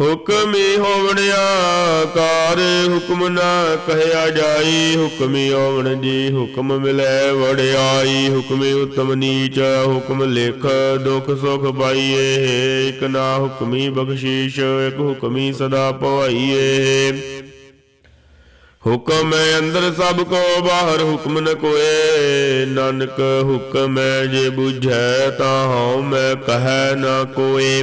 ਹੁਕਮੀ ਹੋਵਣਿਆ ਕਾਰ ਹੁਕਮ ਨਾ ਕਹਿਆ ਜਾਈ। ਹੁਕਮੀ ਹੋਵਣ ਜੀ ਹੁਕਮ ਮਿਲੈ ਵੜਿਆਈ ਹੁਕਮੀ ਉਤਮ ਨੀਚ, ਹੁਕਮ ਲਿਖ, ਦੁਖ ਸੁਖ ਪਾਈਏ। ਇਕ ਨਾ ਹੁਕਮੀ ਬਖਸ਼ੀਸ਼, ਇਕ ਹੁਕਮੀ ਸਦਾ ਪਵਾਈਏ। ਹੁਕਮ ਅੰਦਰ ਸਭ ਕੋ, ਬਾਹਰ ਹੁਕਮ ਨ ਕੋਏ। ਨਾਨਕ ਹੁਕਮ ਹੈ ਜੇ ਬੁਝੈ, ਤਾਂ ਹਉ ਮੈਂ ਕਹੈ ਨਾ ਕੋਏ।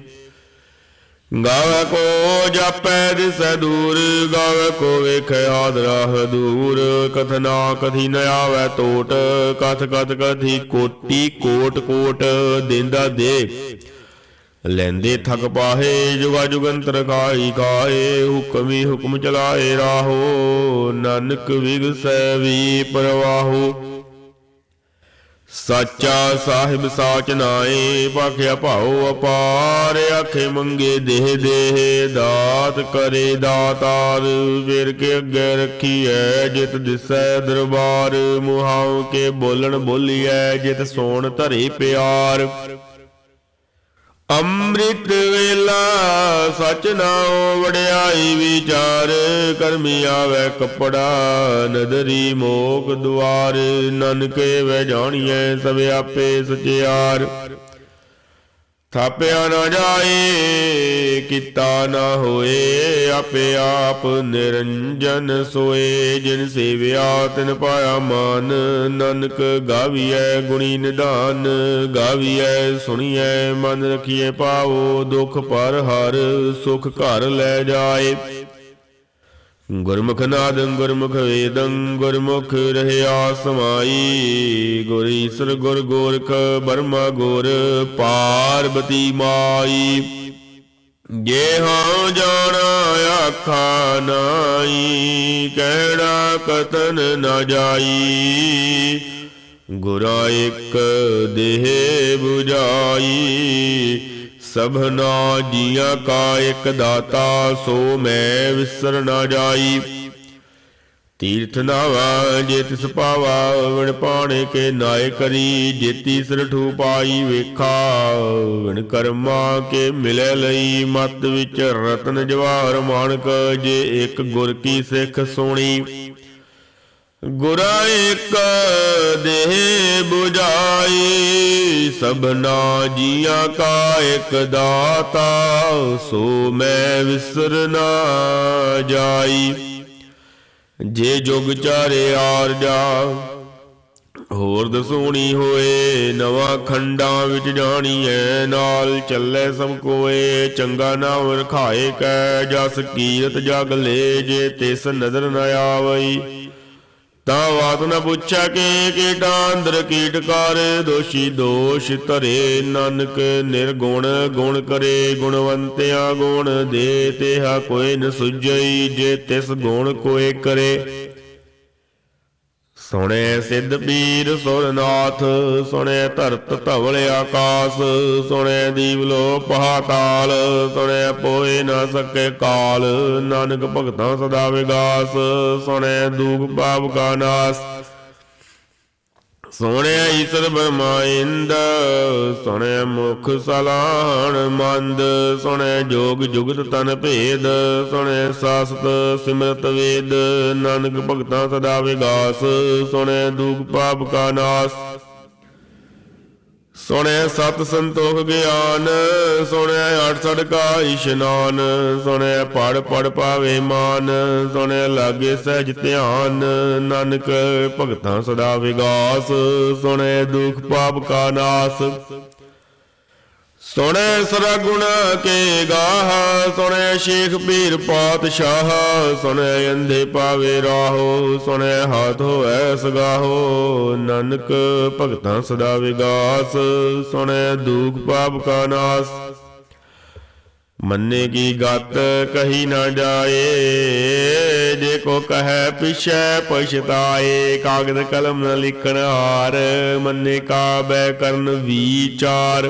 ਗਾਵੇ ਕੋ ਜਾਪੈ ਦਿਸੈ ਦੂਰ, ਗਾਵੇ ਕੋ ਵੇਖੈ ਆਦਰਾਹ ਦੂਰ। ਕਥਨਾ ਕਥੀ ਨ ਆਵੈ ਟੋਟ, ਕਥ ਕਥ ਕਥੀ ਕੋਟੀ ਕੋਟ ਕੋਟ ਦਿੰਦਾ ਦੇ। ਲੈਂਦੇ ਥਕ ਪਾਹੇ, ਜੁਗਾ ਜੁਗੰਤਰ ਕਾਈ ਕਾਏ ਹੁਕਮੀ ਹੁਕਮ ਚਲਾਏ ਰਾਹੋ। ਨਾਨਕ ਵਿਗਸੈ ਵੀ ਪਰਵਾਹੋ। ਸਾਚਾ ਸਾਹਿਬ ਸਾਚ ਨਾਏ ਭਾਖਿਆ ਭਾਉ ਅਪਾਰ, ਆਖੇ ਮੰਗੇ ਦੇਹ ਦੇਹ, ਦਾਤ ਕਰੇ ਦਾਤਾਰ ਫਿਰ ਕੇ ਅੱਗੇ ਰੱਖੀਐ, ਜਿਤ ਦਿਸੈ ਦਰਬਾਰ, ਮੁਹਾਉ ਕੇ ਬੋਲਣ ਬੋਲੀਐ, ਜਿਤ ਸੋਣ ਧਰੇ ਪਿਆਰ। ਅੰਮ੍ਰਿਤ ਵੇਲਾ ਸਚ ਨਾਉ ਵਡਿਆਈ ਵਿਚਾਰ ਕਰਮੀ ਆਵੇ ਕਪੜਾ, ਨਦਰੀ ਮੋਖ ਦੁਆਰ, ਨਨਕੇ ਵੈ ਜਾਣੀਐ ਸਭ ਆਪੇ ਸਚਿਆਰ। ਥਾਪਿਆ ਨਾ ਜਾਏ, ਕੀਤਾ ਨਾ ਹੋਏ, ਆਪੇ ਆਪ ਨਿਰੰਜਨ ਸੋਏ। ਜਿਨ ਸੇਵਿਆ, ਤਿਨ ਪਾਇਆ ਮਾਨ, ਨਾਨਕ ਗਾਵੀਐ ਗੁਣੀ ਨਿਧਾਨ ਗਾਵੀਐ, ਸੁਣੀਐ, ਮਨ ਰਖੀਐ ਪਾਵੋ ਦੁਖ ਪਰ ਹਰ, ਸੁਖ ਘਰ ਲੈ ਜਾਏ। ਗੁਰਮੁਖ ਨਾਦੰ ਗੁਰਮੁਖ ਵੇਦੰ ਗੁਰਮੁਖ ਰਹਿਆ ਸਮਾਈ। ਗੁਰ ਈਸਰ ਗੁਰ ਗੋਰਖ ਬਰਮਾ ਗੁਰ ਪਾਰਬਤੀ ਮਾਈ। ਜੇ ਹਾਂ ਜਾਣਾ ਆਖਾ ਨਾਈ, ਕਹਿਣਾ ਕਤਨ ਨਾ ਜਾਈ। ਗੁਰਾ ਇੱਕ ਦੇਹ 부ਜਾਈ ਸਭਨਾ ਜੀਆਂ ਕਾ ਇੱਕ ਦਾਤਾ, ਸੋ ਮੈਂ ਵਿਸਰ ਨਾ ਜਾਈ। ਤੀਰਥ ਨਾਵਾ, ਜੇ ਤਿਸ ਪਾਵਾ ਵਿਣ ਪਾਣੇ ਕੇ ਨਾਇ ਕਰੀ। ਜੇਤੀ ਸਰਠੂ ਪਾਈ ਵੇਖਾ ਵਣ ਕਰਮਾ ਕੇ ਮਿਲੇ ਲਈ। ਮਤ ਵਿੱਚ ਰਤਨ ਜਵਾਹਰ ਮਾਨਕ ਜੇ ਇੱਕ ਗੁਰ ਕੀ ਸਿੱਖ ਸੋਣੀ। ਗੁਰਾ ਇੱਕ ਦੇਹ 부ਜਾਈ ਸਭਨਾ ਜੀਆਂ ਕਾ ਇੱਕ ਦਾਤਾ, ਸੋ ਮੈਂ ਵਿਸਰ ਨਾ ਜਾਈ। ਜੇ ਜੁਗ ਚਾਰੇ ਆਰ ਜਾ, ਹੋਰ ਦਸੂਣੀ ਹੋਏ, ਨਵਾਂ ਖੰਡਾਂ ਵਿੱਚ ਜਾਣੀ ਜਾਣੀਐ ਨਾਲ ਚੱਲੇ ਸਭ ਕੋਏ, ਚੰਗਾ ਨਾਮ ਰਖਾਏ ਕੈ, ਜਸ ਕੀਰਤ ਜਗ ਲੈ ਜੇ ਤਿਸ ਨਜ਼ਰ ਨ ਆਵਈ। ਤਾਂ ਵਾਤ ਨ ਪੁੱਛਿਆ ਕਿ ਕੀਟਾ ਅੰਦਰ ਕੀਟ ਕਰ, ਦੋਸ਼ੀ ਦੋਸ਼ ਧਰੇ ਨਾਨਕ, ਨਿਰਗੁਣ ਗੁਣ ਕਰੇ ਗੁਣਵੰਤਿਆ ਗੁਣ, ਦੇ ਤੇਹਾ ਕੋਈ ਨ ਸੁਝਈ, ਜੇ ਤਿਸ ਗੁਣ ਕੋਏ ਕਰੇ। ਸੁਣੇ ਸਿੱਧ ਪੀਰ ਸੁਰਨਾਥ, ਸੁਣੇ ਧਰਤ ਧਵਲ ਆਕਾਸ, ਸੁਣੇ ਦੀਵ ਲੋ ਪਹਾਤਾਲ ਸੁਣੇ ਪੋਏ ਨਾ ਸਕੇ ਕਾਲ, ਨਾਨਕ ਭਗਤਾਂ ਸਦਾ ਵਿਗਾਸ, ਸੁਣੇ ਦੂਖ ਪਾਪ ਕਾ ਨਾਸ। ਸੁਣਿਆ ਈਸ਼ਰ ਬਰਮਾਇੰਦ ਸੁਣਿਆ ਮੁਖ ਸਲਾਹਣ ਮੰਦ ਸੁਣਿਆ ਜੋਗ ਜੁਗਤ ਤਨ ਭੇਦ ਸੁਣਿਆ ਸਾਸਤ ਸਿਮਰਤ ਵੇਦ, ਨਾਨਕ ਭਗਤਾਂ ਸਦਾ ਵਿਗਾਸ ਸੁਣਿਆ ਦੂਖ ਪਾਪ ਕਾ ਨਾਸ। ਸੁਣਿਆ ਸਤ ਸੰਤੋਖ ਗਿਆਨ ਸੁਣਿਆ ਅਠ ਸੜ ਇਸ਼ਨਾਨ ਸੁਣਿਆ ਪੜ ਪੜ ਪਾਵੇ ਮਾਨ ਸੁਣਿਆ ਲਾਗੇ ਸਹਿਜ ਧਿਆਨ, ਨਾਨਕ ਭਗਤਾਂ ਸਦਾ ਵਿਗਾਸ ਸੁਣਿਆ ਦੁਖ ਪਾਪ ਕਾ ਨਾਸ। ਸੁਣੈ ਸਰਾ ਗੁਣ ਕੇ ਗਾਹ, ਸੁਣੈ ਸ਼ੇਖ ਪੀਰ ਪਾਤਸ਼ਾਹ, ਸੁਣੈ ਅੰਧੇ ਪਾਵੇ ਰਾਹੋ, ਸੁਣੈ ਹਾਥ ਹੋਐ ਸਗਾਹੋ ਨਾਨਕ ਭਗਤਾਂ ਸਦਾ ਵਿਗਾਸ, ਸੁਣੈ ਦੁਖ ਪਾਪ ਕਾ ਨਾਸ। ਮੰਨੇ ਕੀ ਗਤ ਕਹੀ ਨਾ ਜਾਏ, ਜੇ ਕੋ ਕਹੈ ਪਿਛੈ ਪਛਤਾਏ, ਕਾਗਦ ਕਲਮ ਨ ਲਿਖਣ ਹਾਰ, ਮੰਨੇ ਕਾ ਬੈ ਕਰਨ ਵਿਚਾਰ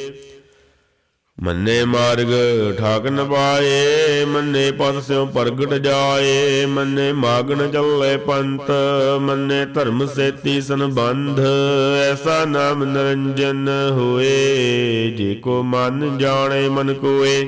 ਮੰਨੇ ਮਾਰਗ ਠਾਕ ਨ ਪਾਏ ਮੰਨੇ ਪਦ ਸਿਉ ਪ੍ਰਗਟ ਜਾਏ, ਮੰਨੇ ਮਾਗਣ ਚੱਲੇ ਪੰਤ ਮੰਨੇ ਧਰਮ ਸੇਤੀ ਸੰਬੰਧ, ਐਸਾ ਨਾਮ ਨਿਰੰਜਨ ਹੋਏ, ਜੇ ਕੋ ਮਨ ਜਾਣੇ ਮਨ ਕੋਏ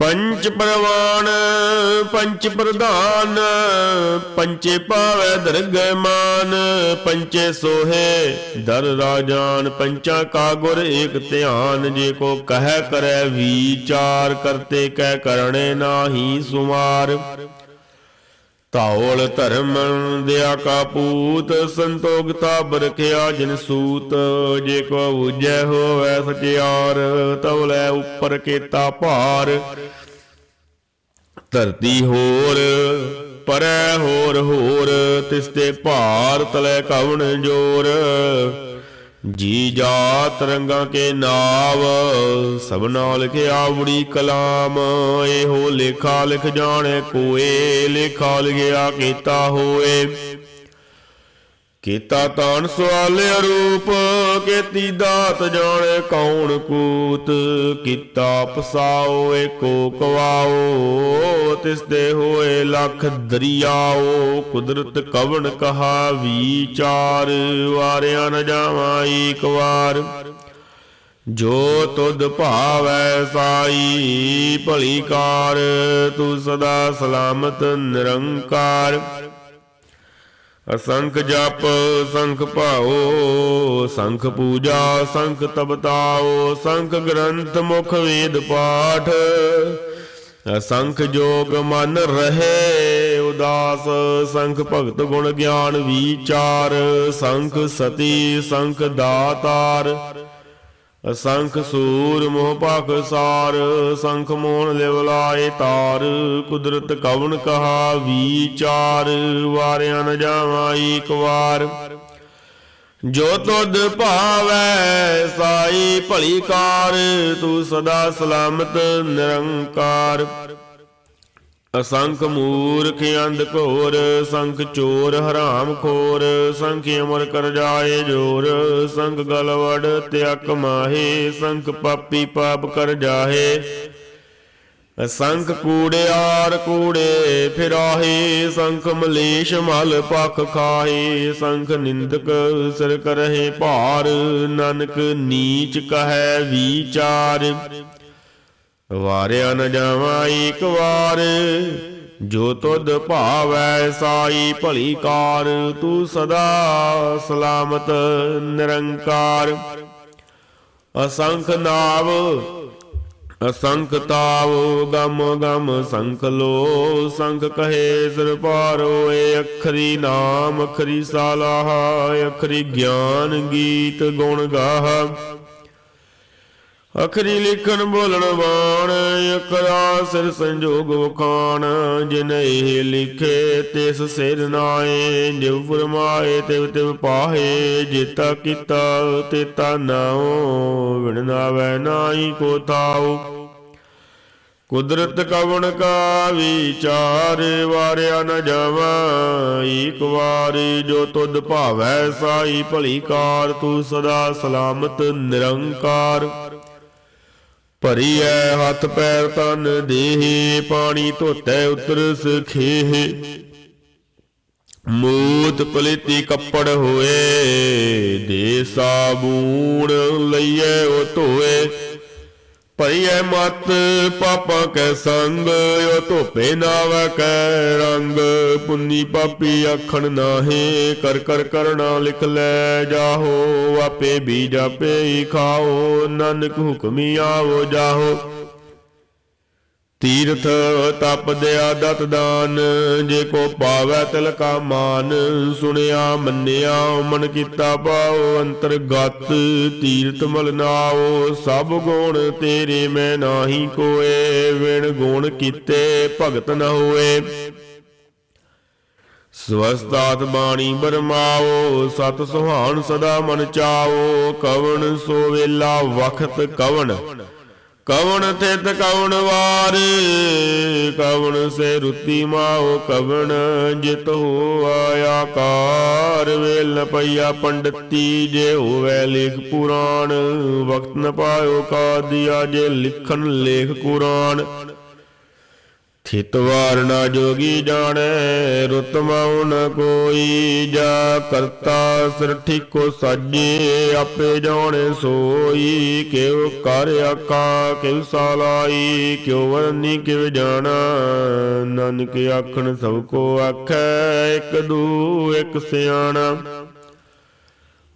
ਪੰਚ ਪ੍ਰਵਾਨ ਪੰਚ ਪ੍ਰਧਾਨ ਪੰਚੇ ਪਾਵੈ ਦਰਗਹਿ ਮਾਨ ਪੰਚੇ ਸੋਹੇ ਦਰ ਰਾਜਾਨ, ਪੰਚਾ ਕਾ ਗੁਰ ਏਕ ਧਿਆਨ, ਜੇ ਕੋ ਕਹਿ ਕਰੈ ਵਿਚਾਰ ਕਰਤੇ ਕਹਿ ਕਰਣੇ ਨਾਹੀ ਸੁਮਾਰ। ਧੌਲ ਧਰਮ ਦਿਆ ਕਾ ਪੂਤ ਸੰਤੋਖਤਾ ਬਰਖਿਆ ਜਿਨ ਸੂਤ। ਜੇ ਕੋ ਉਜੈ ਹੋਵੈ ਸਚਿਆਰ ਤਵਲੇ ਉੱਪਰ ਕੀਤਾ ਭਾਰ। ਧਰਤੀ ਹੋਰ, ਪਰੈ ਹੋਰ ਹੋਰ, ਤਿਸ ਤੇ ਭਾਰ ਤਲੇ ਕਵਣ ਜੋਰ। ਜੀ ਜਾਤ ਰੰਗਾਂ ਕੇ ਨਾਵ ਸਭਨਾ ਲਿਖਿਆ ਉੜੀ ਕਲਾਮ। ਇਹੋ ਲੇਖਾ ਲਿਖ ਜਾਣੇ ਕੋਏ, ਲੇਖਾ ਲਿਖਿਆ ਕੀਤਾ ਹੋਏ। ਕੀਤਾ ਤਾਨ ਸਵਾਲੇ ਰੂਪ, ਕੀਤੀ ਦਾਤ ਜਾਣੇ ਕੌਣ ਕੂਤ, ਕੀਤਾ ਪਸਾਓ ਏਕੋ ਕਵਾਓ ਤਿਸ ਦੇ ਹੋਏ ਲੱਖ ਦਰਿਆਓ, ਕੁਦਰਤ ਕਵਣ ਕਹਾ ਵਿਚਾਰ ਵਾਰਿਆ ਨ ਜਾਵਾਂ ਏਕ ਵਾਰ ਜੋ ਤੁਧ ਭਾਵੈ ਸਾਈ, ਭਲੀ ਕਾਰ, ਤੂੰ ਸਦਾ ਸਲਾਮਤ ਨਿਰੰਕਾਰ। ਅਸੰਖ ਜਪ, ਸੰਖ ਭਾਓ ਸੰਖ ਪੂਜਾ, ਸੰਖ ਤਪਤਾਓ ਸੰਖ ਗ੍ਰੰਥ ਮੁਖ ਵੇਦ ਪਾਠ। ਅਸੰਖ ਜੋਗ ਮਨ ਰਹੇ, ਉਦਾਸ, ਸੰਖ ਭਗਤ ਗੁਣ ਗਿਆਨ ਵਿਚਾਰ, ਸੰਖ ਸਤੀ, ਸੰਖ ਦਾਤਾਰ। ਅਸੰਖ ਸੂਰ ਮੋਹ ਭਖ ਸਾਰ, ਸੰਖ ਮੋਹਨ ਲਿਵ ਤਾਰ, ਕੁਦਰਤ ਕਵਨ ਕਹਾ ਵਿਚਾਰ, ਵਾਰਿਆ ਨ ਜਾਵਾਂ ਏਕ ਵਾਰ। ਜੋ ਤੁਧ ਭਾਵੈ ਸਾਈ ਭਲੀ ਕਾਰ, ਤੂੰ ਸਦਾ ਸਲਾਮਤ ਨਿਰੰਕਾਰ। ਅਸੰਖ ਮੂਰਖ ਅੰਧ ਘੋਰ, ਸੰਖ ਚੋਰ ਹਰਾਮ ਖੋਰ, ਸੰਖ ਅਮਰ ਕਰ ਜਾਏ ਜੋਰ, ਸੰਖ ਗਲਵੜ ਤਿਆਕ ਮਾਹੇ, ਸੰਖ ਪਾਪੀ ਪਾਪ ਕਰ ਜਾਹੇ। ਅਸੰਖ ਕੂੜਿਆਰ ਕੂੜੇ ਫਿਰਾਹੇ, ਸੰਖ ਮਲੇਸ਼ ਮਲ ਪਖ ਖਾਹੇ, ਸੰਖ ਨਿੰਦਕ ਸਿਰ ਕਰਹੇ ਭਾਰ, ਨਾਨਕ ਨੀਚ ਕਹੈ ਵਿਚਾਰ। ਵਾਰਿਆ ਨ ਜਾਵਾਂ ਏਕ ਵਾਰ, ਜੋ ਤੁਧ ਭਾਵੈ ਸਾਈ ਭਲੀ ਕਾਰ, ਤੂੰ ਸਦਾ ਸਲਾਮਤ ਨਿਰੰਕਾਰ। ਅਸੰਖ ਨਾਵ, ਅਸੰਖ ਤਾਵ, ਗਮ ਗਮ ਸੰਖ ਲੋ, ਸੰਖ ਕਹੇ ਸਿਰ ਪਾਰੋ ਪਾਰੋਏ ਅਖਰੀ ਨਾਮ, ਅਖਰੀ ਸਾਲਾਹ ਅਖਰੀ ਗਿਆਨ, ਗੀਤ ਗੁਣ ਗਾਹ। ਅਖਰੀ ਲਿਖਣ ਬੋਲਣ ਬਾਣ ਅਕਰਾ ਸਿਰ ਸੰਜੋਗ ਵਖਾਣ, ਜਿਨ ਇਹ ਲਿਖੇ ਤਿਸ ਸਿਰ ਨਾਏ ਜਿਵ ਫਰਮਾਏ ਤਿਵ ਤਿਵ ਪਾਹੇ, ਜੇਤਾ ਕੀਤਾ ਤੇਤਾ ਨਾਉ ਵਿਣ ਨਾਹੀ ਕੋ ਤਾਉ ਕੁਦਰਤ ਕਵਣ ਕਾ ਵਿਚਾਰ ਵਾਰਿਆ ਨ ਜਾਵਾ, ਏਕ ਵਾਰੀ ਜੋ ਤੁਧ ਭਾਵੈ ਸਾਈ ਭਲੀ ਕਾਰ, ਤੂੰ ਸਦਾ ਸਲਾਮਤ ਨਿਰੰਕਾਰ। ਭਰੀ ਹੱਥ ਪੈਰ ਤਨ ਦੇਹ, ਪਾਣੀ ਧੋਤੈ ਉਤਰ ਸਖੇਹ। ਮੂਤ ਪਲੀਤੀ ਕੱਪੜ ਹੋਏ, ਦੇ ਸਾਬੂਣ ਲਈਐ ਉਹ ਧੋਏ। ਭਈਐ ਮਤ ਪਾਪਾਂ ਕੈ ਸੰਗ ਉਹ ਧੋਪੇ ਨਾਵੈ ਕੈ ਰੰਗ। ਪੁੰਨੀ ਪਾਪੀ ਆਖਣ ਨਾਹੀ, ਕਰ ਕਰ ਕਰਣਾ ਲਿਖ ਲੈ ਜਾਹੋ। ਆਪੇ ਵੀ ਜਾਪੇ ਹੀ ਖਾਓ, ਨਾਨਕ ਹੁਕਮੀ ਆਵੋ ਜਾਹੋ। ਤੀਰਥ ਤਪ ਦਿਆ ਦਤ ਦਾਨ, ਜੇ ਕੋ ਪਾਵੈ ਤਿਲ ਕਾ ਮਾਨ, ਸੁਣਿਆ, ਮੰਨਿਆ ਮਨ ਕੀਤਾ ਪਾਉ ਅੰਤਰਗਤ, ਤੀਰਥ ਮਲ ਨਾਓ ਸਭ ਗੁਣ ਤੇਰੇ ਮੈਂ ਨਾਹੀ ਕੋਏ, ਵਿਣ ਗੁਣ ਕੀਤੇ ਭਗਤ ਨ ਹੋਏ। ਸਵਸਤਾਤ ਬਾਣੀ ਬਰਮਾਓ ਸਤ ਸੁਹਾਣ ਸਦਾ ਮਨ ਚਾਓ ਕਵਣ ਸੋ ਵੇਲਾ ਵਖਤ ਕਵਣ। ਕਵਣ ਥਿਤ ਕਵਣ ਵਾਰ, ਕਵਣ ਸੇ ਰੁੱਤੀ ਮਾਓ ਕਵਣ ਜਿਤ ਹੋਆ ਕਾਰ। ਵੇਲ ਪਈਆ ਪੰਡਤੀ ਜੇ ਹੋਵੇ ਲੇਖ ਪੁਰਾਣ, ਵਕਤ ਨ ਪਾਇਓ ਕਾਦੀਆ ਜੇ ਲਿਖਣ ਲੇਖ ਕੁਰਾਨ। ਥਿਤ ਵਾਰ ਜੋਗੀ ਜਾਣੈ, ਰੁਤ ਮਾਉ ਨ ਕੋਈ ਜਾ ਕਰਤਾ ਸਿਰਠੀ ਕੋ ਸਾਜੇ ਆਪੇ ਜਾਣੇ ਸੋਈ, ਕਿਉ ਕਰ ਆਕਾ ਕਿਉ ਸਾਲਾਈ, ਕਿਉ ਵਰਨੀ ਕਿਵ ਜਾਣਾ, ਨਾਨਕ ਆਖਣ ਸਭ ਕੋ ਆਖੈ, ਇਕ ਦੂ, ਇਕ ਸਿਆਣਾ।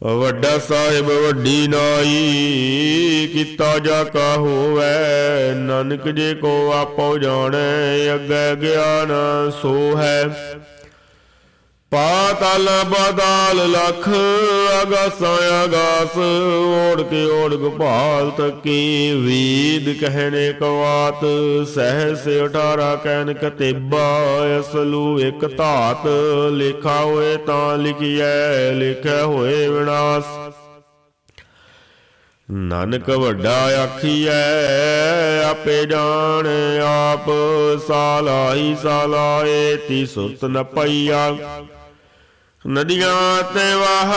ਵੱਡਾ ਸਾਹਿਬ ਵੱਡੀ ਨਾਈ, ਕੀਤਾ ਜਾ ਕਾ ਹੋਵੈ, ਨਾਨਕ ਜੇ ਕੋ ਆਪੋ ਜਾਣੈ, ਅੱਗੇ ਗਿਆਨ ਸੋ ਹੈ ਪਾਤਲ ਬਦਾਲ ਲਖ, ਅਗਾਸਾਂ ਅਗਾਸ, ਓੜ ਕੇ ਓੜ ਗੋਪਾਲ ਤਕੀ, ਵੀਦ ਕਹਿਣੇ ਕਵਾਤ, ਸਹਸ 18 ਕਹਿਨ ਕਤੇਬਾ, ਅਸਲੂ ਇੱਕ ਧਾਤ, ਲਿਖਾ ਹੋਏ ਤਾਂ ਲਿਖਿਐ ਲਿਖਿਆ ਹੋਏ ਵਿਨਾਸ਼। ਨਾਨਕ ਵੱਡਾ ਆਖੀਐ, ਆਪੇ ਜਾਣ ਆਪ ਸਾਲਾਈ ਸਾਲਾਏ ਤੀ ਸੁਰਤ ਨ ਪਈਆ। ਨਦੀਆਂ ਤੇ ਵਾਹ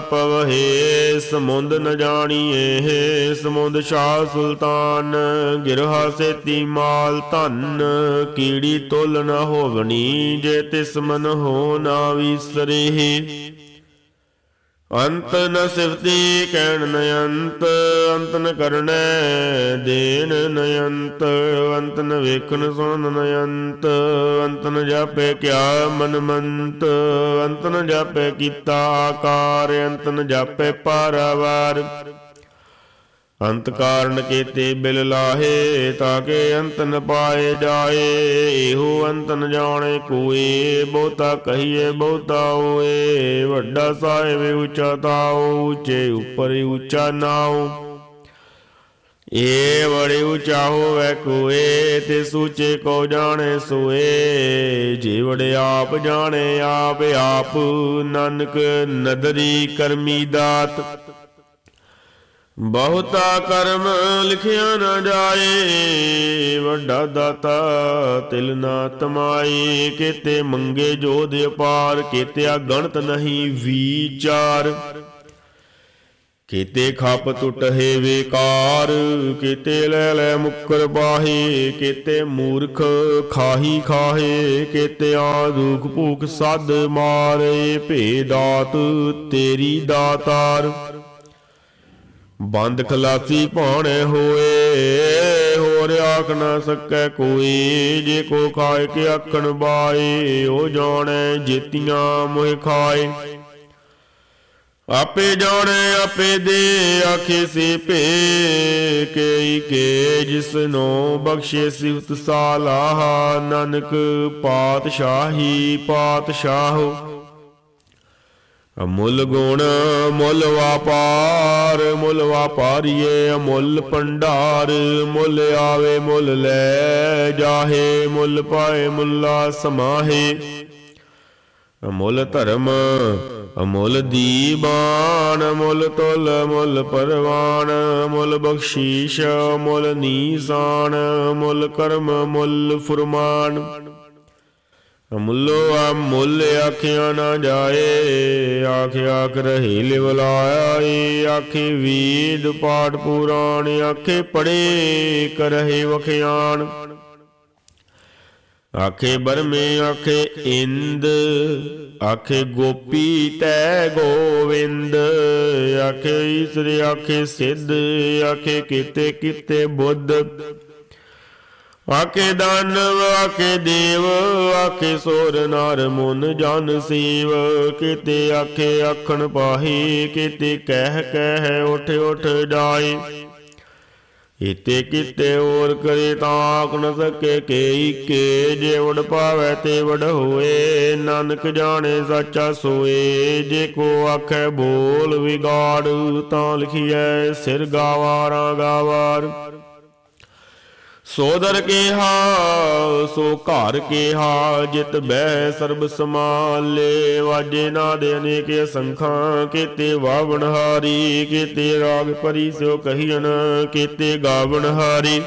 ਪਵਹੇ ਸਮੁੰਦ ਨ ਜਾਣੀਏ ਸਮੁੰਦ ਸ਼ਾਹ ਸੁਲਤਾਨ, ਗਿਰਹਾ ਸੇਤੀ ਮਾਲ ਧਨ, ਕੀੜੀ ਤੁਲ ਨ ਹੋਵਣੀ ਜੇ ਤਿਸ ਮਨ ਹੋ ਨਾ ਵਿਸਰੇ। ਅੰਤ ਨ ਸਿਫਤੀ ਕਹਿਣ ਨ ਅੰਤ ਅੰਤ ਨ ਕਰਣੈ ਦੇਨ ਨ ਅੰਤ ਅੰਤ ਨ ਵੇਖਣ ਸੁਣਨ ਨ ਅੰਤ ਅੰਤ ਨ ਜਾਪੇ ਕਿਆ ਮਨ ਮੰਤ, ਅੰਤ ਨ ਜਾਪੇ ਕੀਤਾ ਆਕਾਰ, ਅੰਤ ਨ ਜਾਪੇ ਪਾਰਾਵਾਰ। ਅੰਤ ਕਾਰਨ ਕੀਤੇ ਬਿਲ ਲਾਹੇ, ਤਾਂ ਕਿ ਅੰਤ ਨ ਪਾਏ ਜਾਏ। ਇਹੋ ਅੰਤ ਨ ਜਾਣੇ ਕੋਏ, ਬਹੁਤਾ ਕਹੀਏ, ਬਹੁਤਾ ਹੋਏ। ਵੱਡਾ ਸਾਹਿਬ ਉੱਚਾ ਤਾਉ, ਉੱਚੇ ਉੱਪਰ ਉੱਚਾ ਨਾਉ। ਏ ਬੜੇ ਉੱਚਾ ਹੋਵੇ ਕੋਏ, ਤੇ ਸੂਚੇ ਕੋ ਜਾਣੇ ਸੋਏ। ਜੇ ਵੜੇ ਆਪ ਜਾਣੇ, ਆਪ ਆਪ ਨਾਨਕ ਨਦਰੀ ਕਰਮੀ ਦਾਤ। ਬਹੁਤਾ ਕਰਮ ਲਿਖਿਆ ਨਾ ਜਾਏ, ਵੱਡਾ ਦਾਤਾ ਤਿਲ ਨਾ ਤਮਾਈ ਕੀਤੇ ਮੰਗੇ ਜੋਧ ਅਪਾਰ, ਕੀਤਿਆ ਗਣਤ ਨਹੀਂ ਵਿਚਾਰ। ਕੀਤੇ ਖਪ ਟੁਟਹੇ ਵਿਕਾਰ, ਕੀਤੇ ਲੈ ਲੈ ਮੁੱਕਰ ਬਾਹੇ, ਕੀਤੇ ਮੂਰਖ ਖਾਹੀ ਖਾਹੇ, ਕੀਤੇ ਆ ਦੁਖ ਭੂਖ ਸਦ ਮਾਰੇ ਭੇਦਾਤ ਤੇਰੀ ਦਾਤਾਰ। ਬੰਦ ਖਲਾਸੀ ਭਾਣੇ ਹੋਏ, ਹੋਰ ਆਖ ਨਾ ਸਕੈ ਕੋਈ। ਜੇ ਕੋ ਖਾਏ ਕੇ ਆਖਣ ਬਾਏ ਉਹ ਜਾਣੈ ਜੀਤੀਆਂ ਮੋਹਿ ਖਾਏ। ਆਪੇ ਜਾਣੇ, ਆਪੇ ਦੇ ਆਖੇ ਸੇ ਭੇ ਕਈ ਕੇ ਨੂੰ ਬਖਸ਼ੇ ਸਿਫਤ ਸਾਲਾਹ। ਨਾਨਕ ਪਾਤਸ਼ਾਹੀ ਪਾਤਸ਼ਾਹੋ ਅਮੁੱਲ ਗੁਣ ਮੁੱਲ ਵਪਾਰ, ਮੁੱਲ ਵਾਪਾਰੀਏ ਅਮੁੱਲ ਭੰਡਾਰ, ਮੁੱਲ ਆਵੇ ਮੁੱਲ ਲੈ ਜਾਹੇ, ਮੁੱਲ ਪਾਏ ਮੁੱਲਾ ਸਮਾਹੇ। ਅਮੁੱਲ ਧਰਮ, ਅਮੁੱਲ ਦੀਵਾਨ ਅਮੁੱਲ ਤੁਲ ਅਮੁੱਲ ਪਰਵਾਨ ਅਮੁੱਲ ਬਖਸ਼ੀਸ਼ ਅਮੁੱਲ ਨੀਸਾਨ ਅਮੁੱਲ ਕਰਮ ਅਮੁੱਲ ਫੁਰਮਾਨ। ਮੁੱਲੋ ਆ ਮੁੱਲ ਆਖਿਆ ਨਾ ਜਾਏ ਆਖ ਆਖ ਰਹੇ ਲਿਵ ਆਖੇ ਵੇਦ ਪਾਠ ਪੁਰਾਣ, ਆਖੇ ਪੜੇ ਕਰਹਿ ਵਖਿਆਨ ਆਖੇ ਬਰਮੇ, ਆਖੇ ਇੰਦ, ਆਖੇ ਗੋਪੀ ਤੈ ਗੋਵਿੰਦ, ਆਖੇ ਈਸਰ, ਆਖੇ ਸਿੱਧ, ਆਖੇ ਕੀਤੇ ਕੀਤੇ ਬੁੱਧ। ਆਕੇ ਦਾਨਵ ਆਕੇ ਦੇਵ ਆਕੇ ਸੋਰ ਨਰ ਮਨ ਜਨ ਸੀਵ। ਕੀਤੇ ਆਖੇ ਆਖਣ ਪਾਹੀ, ਕੀਤੇ ਕਹਿ ਕਹਿ ਉਠ ਉਠ ਜਾਏ ਇਤੇ ਕੀਤੇ ਹੋਰ ਕਰੇ ਤਾਂ ਆਖ ਨ ਸਕੇ ਕੇਈ ਕੇ ਜੇ ਵਡ ਪਾਵੇ ਤੇ ਵੜ ਹੋਏ। ਨਾਨਕ ਜਾਣੇ ਸੱਚਾ ਸੋਏ, ਜੇ ਕੋ ਆਖੇ ਬੋਲ ਵਿਗਾੜ, ਤਾਂ ਲਿਖੀਐ, ਸਿਰ ਗਾਵਾਰਾਂ ਗਾਵਾਰ ਸੋਦਰ ਕੇਹਾ, ਸੋ ਘਰ ਕੇਹਾ, ਜਿਤ ਬੈ ਸਰਬ ਸਮਾਲੇ ਵਾਜੇ ਨਾ ਨਾਦ ਅਨੇਕ ਸੰਖਾਂ, ਕੀਤੇ ਵਾਵਣ ਹਾਰੀ, ਕੀਤੇ ਰਾਗ ਪਰੀ ਸੋ ਕਹੀਨ ਕੀਤੇ ਗਾਵਣ ਹਾਰੀ।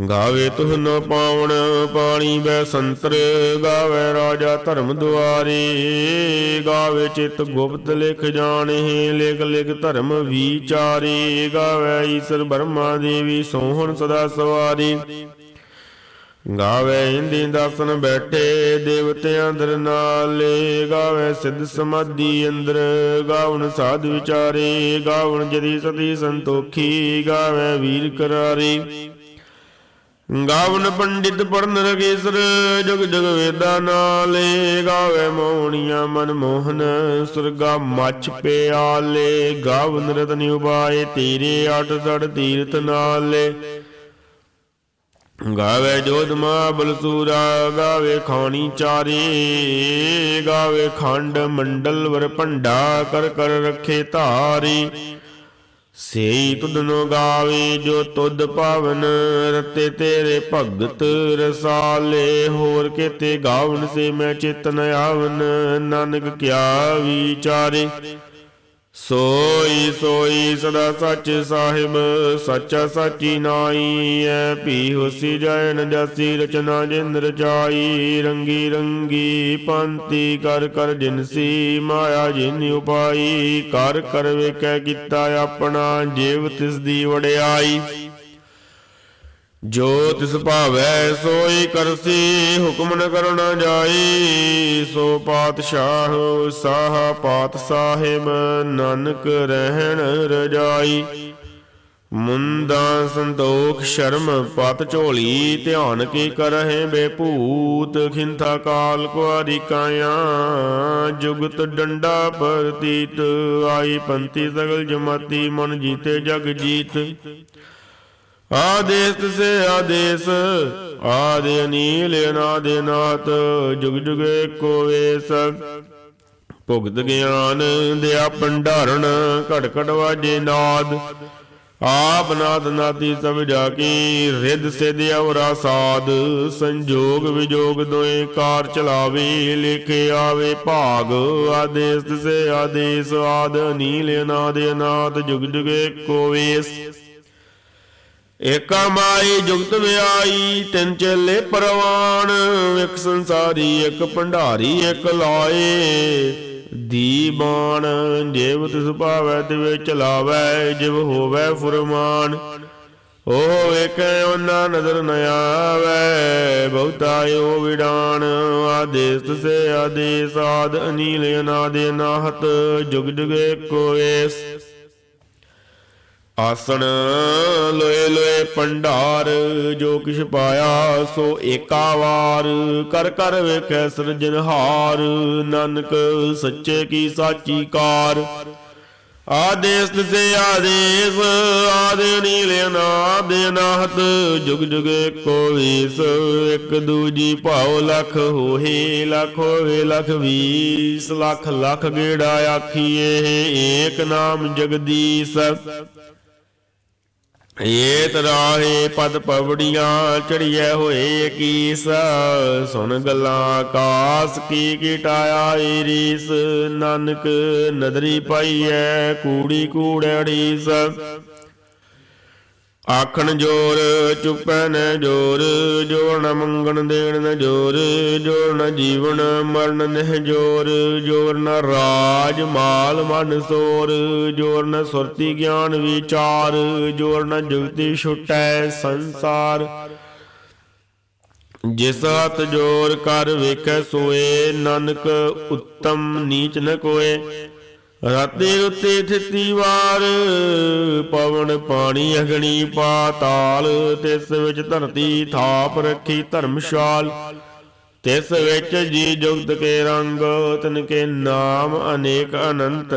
ਗਾਵੇ ਤੁਹ ਨ ਪਾਵਣ, ਪਾਣੀ ਬੈ ਸੰਤਰ, ਗਾਵੇ ਰਾਜਾ ਧਰਮ ਦੁਆਰੇ, ਗਾਵੇ ਚਿਤ ਗੁਪਤ ਲਿਖ ਜਾਣੇ, ਲਿਖ ਲਿਖ ਧਰਮ ਵਿਚਾਰੇ, ਗਾਵੇ ਈਸ਼ਰ ਬ੍ਰਹਮਾ ਦੇਵੀ ਸੋਹਣ ਸਦਾ ਸਵਾਰੀ। ਗਾਵੇ ਇੰਦੀ ਦਰਸ਼ਨ ਬੈਠੇ ਦੇਵਤਿਆਂ ਦਰ ਨਾਲੇ, ਗਾਵੇ ਸਿੱਧ ਸਮਾਧੀ ਅੰਦਰ, ਗਾਵਣ ਸਾਧ ਵਿਚਾਰੇ, ਗਾਵਣ ਜਦੀ ਸਦੀ ਸੰਤੋਖੀ, ਗਾਵੇ ਵੀਰ ਕਰਾਰੀ। ਗਾਵਨ ਪੰਡਿਤ ਪੜਨ ਰਗੇਸਰ ਜਗ ਜਗ ਵੇਦਾ ਨਾਲੇ ਗਾਵੇ ਮੋਹਣੀਆਂ ਮਨ ਮੋਹਨ, ਸੁਰਗਾ ਮੱਛ ਪਿਆਲੇ, ਗਾਵਨ ਰਤਨ ਉਪਾਏ ਤੀਰੇ ਅਠ ਸੜ ਤੀਰਥ ਨਾਲੇ। ਗਾਵੇ ਜੋਧ ਮਾ ਬਲਸੂਰਾ ਗਾਵੇ ਖਾਣੀ ਚਾਰੇ, ਗਾਵੇ ਖੰਡ ਮੰਡਲ ਵਰ ਭੰਡਾ, ਕਰ ਕਰ ਰੱਖੇ ਧਾਰੀ। ਸੇਈ ਤੁਧਨੋ ਗਾਵੇ ਜੋ ਤੁਧ ਪਾਵਨ, ਰਤੇ ਤੇਰੇ ਭਗਤ ਰਸਾਲੇ। ਹੋਰ ਕਿਤੇ ਗਾਵਨ ਸੇ ਮੈਂ ਚਿਤਨ ਆਵਨ, ਨਾਨਕ ਕਿਆ ਵਿਚਾਰੇ। ਸੋਈ ਸੋਈ ਸਦਾ ਸੱਚ ਸਾਹਿਬ, ਸੱਚਾ ਸਾਚੀ ਨਾਈ ਐ। ਭੀ ਹੁਸੀ ਜੈਨ ਜਸੀ ਰਚਨਾ ਜਿੰਦ ਰਚਾਈ, ਰੰਗੀ ਰੰਗੀ ਪੰਤੀ ਕਰ ਕਰ ਜਿਨਸੀ ਮਾਇਆ ਜਿਨ ਉਪਾਈ। ਕਰ ਕਰ ਵੇਖੈ ਕੀਤਾ ਆਪਣਾ, ਜੀਵ ਤਿਸ ਦੀ ਵਡਿਆਈ। ਜੋ ਤਿਸ ਭਾਵੈ ਸੋਈ ਕਰਸੀ ਹੁਕਮ ਨ ਕਰਨਾ ਜਾਈ। ਸੋ ਪਾਤਸ਼ਾਹ, ਸਾਹ ਪਾਤ ਸਾਹਿਬ, ਨਾਨਕ ਰਹਿਣ ਰਜਾਈ। ਮੁੰਦਾ ਸੰਤੋਖ ਸ਼ਰਮ ਪਤ ਝੋਲੀ, ਧਿਆਨ ਕੀ ਕਰਹਿ ਬੇਪੂਤ ਖਿੰਥਾ ਕਾਲ ਕੁਆਰੀ ਕਾਇਆ। ਜੁਗਤ ਡੰਡਾ ਪ੍ਰਤੀਤ, ਆਈ ਪੰਤੀ ਸਗਲ ਜਮਾਤੀ, ਮਨ ਜੀਤੇ ਜਗ ਜੀਤ। ਆਦੇਸ ਸੇ ਆਦੇਸ, ਆਦਿ ਅਨੀਲ ਅਨਾਦ ਨਾਥ, ਜੁਗ ਜੁਗ ਏਕੋ ਵੇਸ। ਭੁਗਤ ਗਿਆਨ ਦਿਆ ਭੰਡਾਰਨ ਘਟ ਘਟ ਵਾਜੇ ਨਾਦ। ਆਪ ਨਾਦ ਨਾਦੀ ਸਭ ਜਾ ਕੀ, ਰਿੱਧ ਸਿਧ ਔਰਾ ਸਾਦ। ਸੰਜੋਗ ਵਿਜੋਗ ਦੋਏ ਕਾਰ ਚਲਾਵੇ, ਲਿਖੇ ਆਵੇ ਭਾਗ। ਆਦੇਸ ਸੇ ਆਦੇਸ, ਆਦ ਅਨੀਲ ਅਨਾਦ ਅਨਾਥ, ਜੁਗ ਜੁਗ ਏਕੋ ਵੇਸ। ਏਕਾ ਮਾਈ ਜੁਗਤ ਵਿਆਈ, ਤਿੰਨ ਚੇਲੇ ਪਰਵਾਨ, ਇੱਕ ਸੰਸਾਰੀ, ਇੱਕ ਭੰਡਾਰੀ, ਇੱਕ ਲਾਏ। ਦੀਬਾਨ ਜੇਵ ਤਿਸ ਭਾਵੈ, ਤਿਵੇ ਚਲਾਵੈ, ਜਿਵ ਹੋਵੈ ਫੁਰਮਾਨ। ਉਹ ਵੇਖੈ, ਉਹਨਾਂ ਨਜ਼ਰ ਨ ਆਵੈ, ਬਹੁਤਾ ਓ ਵਿਡਾਨ ਆਦੇਸ ਸੇ ਆਦੇਸ, ਆਦ ਅਨੀਲ ਅਨਾਦ ਅਨਾਹਤ ਜੁਗ ਜੁਗ ਏਕੋ ਆਸਣ ਲੋਏ ਲੋਏ ਭੰਡਾਰ ਜੋ ਕਿਛ ਪਾਇਆ ਸੋ ਏਕਾ ਵਾਰ। ਕਰ ਕਰ ਵੇਖੈ ਸਿਰਜਨਹਾਰ ਨਾਨਕ ਸੱਚੇ ਕੀ ਸਾਚੀ ਕਾਰ। ਆਦੇਸ ਤੇ ਆਦੇਸ, ਆਦੇ ਨੀਲ ਅਨਾਦ ਅਨਾਹਤ ਜੁਗ ਜੁਗ ਕੋਈ ਵੀਸ, ਇੱਕ ਦੂਜੀ ਭਾਉ ਲਖ ਹੋਏ ਲਖ ਹੋਵੇ ਲਖ ਵੀਸ। ਲੱਖ ਲੱਖ ਗੇੜਾ ਆਖੀਏ, ਏਕ ਨਾਮ ਜਗਦੀਸ਼। ਏਤ ਰਾਹੇ ਪਦ ਪਵੜੀਆਂ ਚੜੀਐ ਹੋਏ ਕੀਸ, ਸੁਣ ਗੱਲਾਂ ਆਕਾਸ ਕੀ ਕੀਟਾਇਆ ਏ ਰੀਸ, ਨਾਨਕ ਨਦਰੀ ਪਾਈਐ ਕੂੜੀ ਕੂੜੜੀਸ ਆਖਣ ਜੋਰ, ਚੁੱਪੈ ਨ ਜੋਰ ਜੋਰ ਨ ਮੰਗਣ ਦੇਣ ਨ ਜੋਰ ਜੋਰ ਨ ਜੀਵਨ ਮਰਨ ਨਹਿ ਜੋਰ ਜੋਰ ਨ ਰਾਜ ਮਾਲ ਮਨ ਸੋਰ, ਜੋਰ ਨ ਸੁਰਤੀ ਗਿਆਨ ਵਿਚਾਰ, ਜੋਰ ਨ ਜੁਗਤੀ ਛੁਟੈ ਸੰਸਾਰ। ਜਿਸ ਹੱਥ ਜੋਰ ਕਰ ਵੇਖੈ ਸੋਏ, ਨਾਨਕ ਉੱਤਮ ਨੀਚ ਨ ਕੋਏ। ਰਾਤੇ ਉੱਤੇ ਥਿੱਤੀ ਵਾਰ, ਪਵਨ ਪਾਣੀ ਅਗਣੀ ਪਾਤਾਲ ਤਿਸ ਵਿੱਚ ਧਰਤੀ ਥਾਪ ਰੱਖੀ ਧਰਮਸ਼ਾਲ। ਤਿਸ ਵਿੱਚ ਜੀ ਜੁਗਤ ਕੇ ਰੰਗ, ਤਿਨ ਕੇ ਨਾਮ ਅਨੇਕ ਅਨੰਤ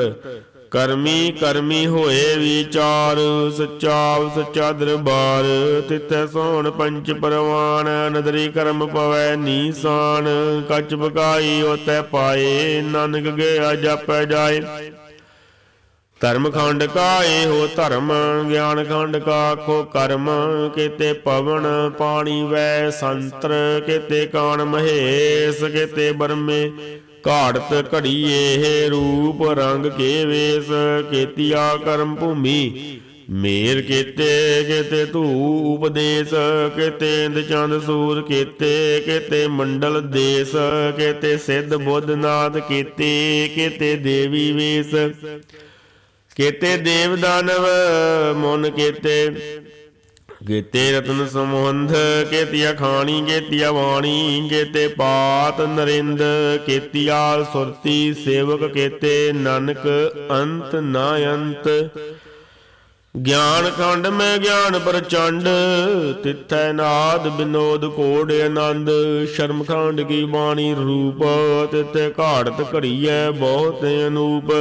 ਕਰਮੀ ਕਰਮੀ ਹੋਏ ਵਿਚਾਰ ਸੱਚਾ ਸੱਚਾ ਦਰਬਾਰ ਤਿਤੈ ਸੋਣ ਪੰਚ ਪਰਵਾਨ ਨਦਰੀ ਕਰਮ ਪਵੈ ਨੀਸਾਨ, ਕੱਚ ਬਕਾਈ ਉਤੈ ਪਾਏ, ਨਾਨਕ ਗਿਆ ਜਾਪੈ ਜਾਏ। ਧਰਮ ਖੰਡ ਕਾ ਇਹੋ ਧਰਮ, ਗਿਆਨ ਖੰਡ ਕਾ ਕੋ ਕਰਮ, ਕਿਤੇ ਪਵਨ ਪਾਣੀ ਵੈ ਸੰਤਰ, ਕਿਤੇ ਕਾਣ ਮਹੇਸ਼, ਕਿਤੇ ਬਰਮੇ। ਘਾੜਤ ਘੜੀਏ ਰੂਪ ਰੰਗ ਕੇ ਵੇਸ ਕੀਤਿਆ ਕਰਮ ਭੂਮੀ। ਮੇਰ ਕੀਤੇ ਕੀਤੇ ਧੂ ਉਪਦੇਸ਼, ਕੀਤੇ ਚੰਦ ਸੂਰ ਕੀਤੇ ਕੀਤੇ ਮੰਡਲ ਦੇਸ, ਕੀਤੇ ਸਿੱਧ ਬੁੱਧ ਨਾਥ ਕੀਤੇ ਕੀਤੇ ਦੇਵੀ ਵੇਸ। ਕੀਤੇ ਦੇਵ ਦਾਨਵ, ਮਨ ਕੀਤੇ। ਗੇਤੇ ਰਤਨ ਸਮੁੰਧ ਕੀਤਿਆ ਖਾਣੀ, ਕੀਤਿਆ ਵਾਣੀ, ਕੀਤੇ ਪਾਤ ਨਰਿੰਦ, ਕੀਤਿਆ ਸੁਰਤੀ ਸੇਵਕ, ਕੇਤੇ ਨਾਨਕ ਅੰਤ ਨਾ ਅੰਤ ਗਿਆਨ ਖੰਡ ਮੈਂ ਗਿਆਨ ਪ੍ਰਚੰਡ, ਤਿੱਥੈ ਨਾਦ ਬਿਨੋਦ ਕੋੜ ਆਨੰਦ। ਸ਼ਰਮ ਖੰਡ ਕੀ ਬਾਣੀ ਰੂਪ, ਤਿੱਥੇ ਘਾੜਤ ਘੜੀਐ ਬਹੁਤ ਅਨੂਪ।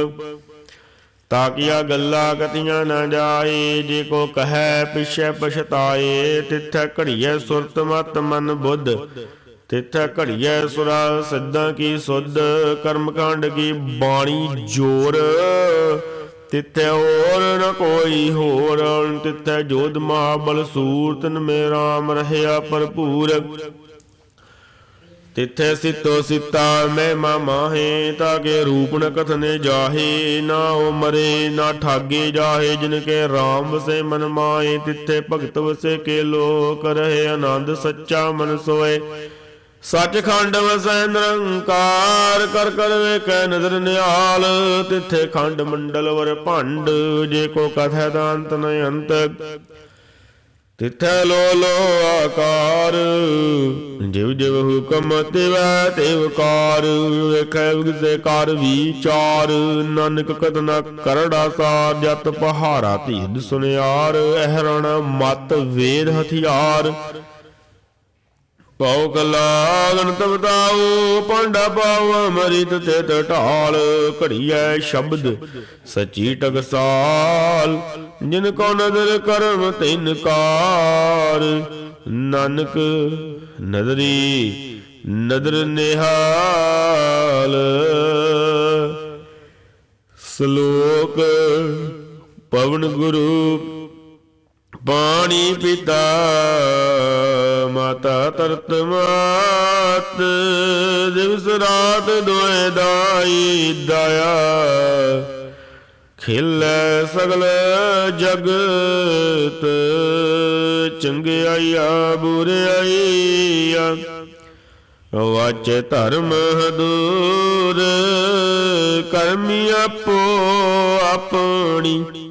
ਤਾਕੀਆ ਗੱਲਾਂ ਕਤੀਆਂ ਨਾ ਜਾਏ, ਜੇ ਕੋ ਕਹੈ ਪਿਛੈ ਪਛਤਾਏ, ਤਿੱਥੈ ਘੜੀਐ ਸੁਰਤ ਮਤ ਮਨ ਬੁੱਧ। ਤਿੱਥੈ ਘੜੀਐ ਸੁਰਾ ਸਿੱਧਾਂ ਕੀ ਸੁਧ ਕਰਮ ਕਾਂਡ ਕੀ ਬਾਣੀ ਜੋਰ। ਤਿੱਥੈ ਹੋਰ ਨ ਕੋਈ ਹੋਰ, ਤਿੱਥੈ ਜੋਧ ਮਹਾਬਲ ਸੂਰਤਨ ਮੇ ਰਾਮ ਰਹਿਆ ਭਰਪੂਰ। ਤਿੱਥੇ ਸਿੱਤੋ ਸਿੱਤਾ ਮੈਂ ਮਾਹੇ ਤਾਕੇ ਰੂਪ ਨ ਕਥਨੇ ਜਾਹੇ, ਨਾ ਉਹ ਮਰੇ, ਨਾ ਠਾਗੇ ਜਾਹੇ, ਜਿਨ ਕੇ RAM ਵਸੇ ਮਨ ਮਾਏ ਤਿੱਥੇ ਭਗਤ ਵਸੇ ਕੇ ਲੋਕ ਰਹੇ, ਆਨੰਦ ਸੱਚਾ ਮਨ ਸੋਏ ਸੱਚਖੰਡ ਵਸੈ ਨਿਰੰਕਾਰ, ਕਰ ਕਰ ਵੇਖੈ ਨਦਰ ਨਿਹਾਲ, ਤਿੱਥੇ ਖੰਡ ਮੰਡਲ ਵਰ ਭੰਡ, ਜੇ ਕੋ ਕਥੈ ਦਾ ਅੰਤ ਨ ਅੰਤ ਤਿਥੈ ਲੋ ਲੋ ਆਕਾਰ। ਜਿਵ ਜਿਵ ਹੁਕਮ ਤਿਵੈ ਤਿਵ ਕਾਰ। ਵੇਖੈ ਵਿਗਸੇ ਕਾਰ ਵਿਚਾਰ। ਨਾਨਕ ਕਤਨਾ ਕਰੜਾ ਸਾਰ। ਜਤ ਪਹਾਰਾ ਧੀਦ ਸੁਨਿਆਰ। ਅਹਰਣ ਮਤ ਵੇਦ ਹਥਿਆਰ। ਪਉ ਕਲਾਗਨ ਤਬਤਾਉ ਪਾਂਡਾ ਪਾਉ ਅਮਰਿਤ ਤੇ ਟਟਾਲ ਘੜੀਐ ਸ਼ਬਦ ਸਚੀ ਟਕਸਾਲ। ਜਿਨ ਕੋ ਨਦਰ ਕਰਮ ਤਿਨ ਕਾਰ, ਨਾਨਕ ਨਦਰੀ ਨਦਰ ਨਿਹਾਲ। ਸ਼ਲੋਕ ਪਵਨ ਗੁਰੂ ਪਾਣੀ ਪਿਤਾ, ਮਾਤਾ ਤਰਤ ਮਾਤ। ਦਿਵਸ ਰਾਤ ਦੋਏ ਦਾਈ ਦਇਆ। ਖਿਲੈ ਸਗਲ ਜਗਤ ਚੰਗਿਆਈਆ ਬੁਰਿਆਈਆ ਵਾਚ ਧਰਮ ਦੂਰ ਕਰਮੀ ਆਪੋ ਆਪਣੀ।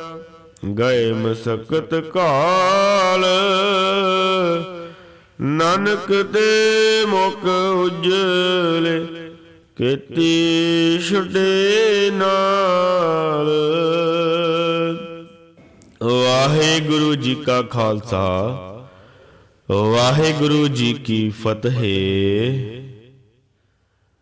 ਗਏ ਮਸਕਤ ਕਾਲ। ਨਾਨਕ ਤੇ ਮੁਖ ਉਜਲੇ ਕੀਤੀ ਛੁਟੇ ਨਾਲ। ਵਾਹਿਗੁਰੂ ਜੀ ਕਾ ਖਾਲਸਾ, ਵਾਹਿਗੁਰੂ ਜੀ ਕੀ ਫਤਿਹ।